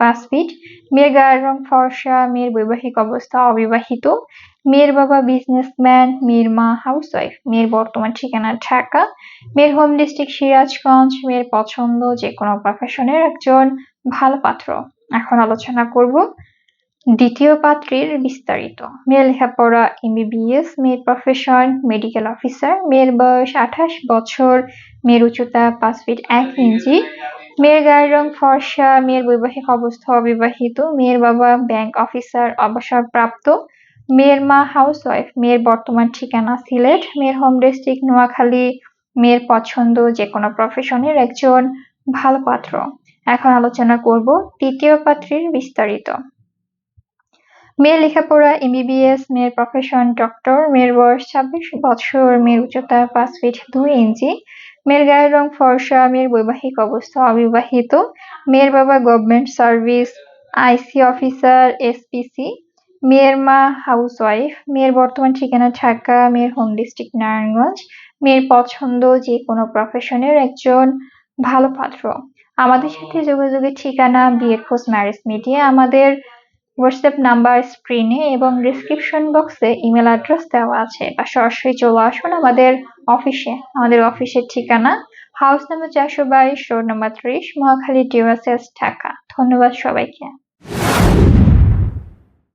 পাঁচ ফিট। মেয়ের গায়ের রং ফর্সা, মেয়ের বৈবাহিক অবস্থা অবিবাহিত। মেয়ের বাবা বিজনেসম্যান মেয়ের মা হাউসওয়াইফ মেয়ের বর্তমান ঠিকানা ঢাকা। মেয়ের হোম ডিস্ট্রিক্ট সিরাজগঞ্জ, মেয়ের পছন্দ যে কোনো প্রফেশনের একজন ভালো পাত্র। এখন আলোচনা করব দ্বিতীয় পাত্রীর বিস্তারিত। মেয়ের লেখাপড়া এমবিবিএস মেয়ের প্রফেশন মেডিকেল অফিসার মেয়ের বয়স আঠাশ বছর, মেয়ের উচ্চতা পাঁচ ফিট এক ইঞ্চি। মেয়ের গায়ের রং ফর্সা, মেয়ের বৈবাহিক অবস্থা অবিবাহিত, মেয়ের বাবা ব্যাংক অফিসার অবসরপ্রাপ্ত, মেয়ের মা হাউসওয়াইফ মেয়ের বর্তমান ঠিকানা সিলেট, মেয়ের হোম ডিস্ট্রিক্ট নোয়াখালী, মেয়ের পছন্দ যে কোনো প্রফেশনের একজন ভালো পাত্র। এখন আলোচনা করব তৃতীয় পাত্রীর বিস্তারিত। মেয়ের লেখাপড়া এমবিবিএস মেয়ের প্রফেশন ডক্টর মেয়ের বয়স ছাব্বিশ বছর, মেয়ের উচ্চতা পাঁচ ফিট দুই ইঞ্চি মেয়ের গায়ের রং ফর্সা, মেয়ের বৈবাহিক অবস্থা অবিবাহিত, মেয়ের বাবা government service IC officer SPC মেয়ের মা হাউস ওয়াইফ মেয়ের বর্তমান ঠিকানা ঢাকা, মেয়ের হোম ডিস্ট্রিক্ট নারায়ণগঞ্জ, মেয়ের পছন্দ যে কোনো প্রফেশনের একজন ভালো পাত্র। আমাদের সাথে যোগাযোগের ঠিকানা বিয়ের খোঁজ ম্যারেজ মিডিয়া আমাদের হোয়াটসঅ্যাপ নাম্বার স্ক্রিনে এবং ডিসক্রিপশন বক্সে ইমেল অ্যাড্রেস দেওয়া আছে বা সরাসরি চলে আসুন আমাদের অফিসে আমাদের অফিসের ঠিকানা হাউস নাম্বার চারশো বাইশ রোড নাম্বার ত্রিশ, মহাখালী ডিওএসএস ঢাকা। ধন্যবাদ সবাইকে।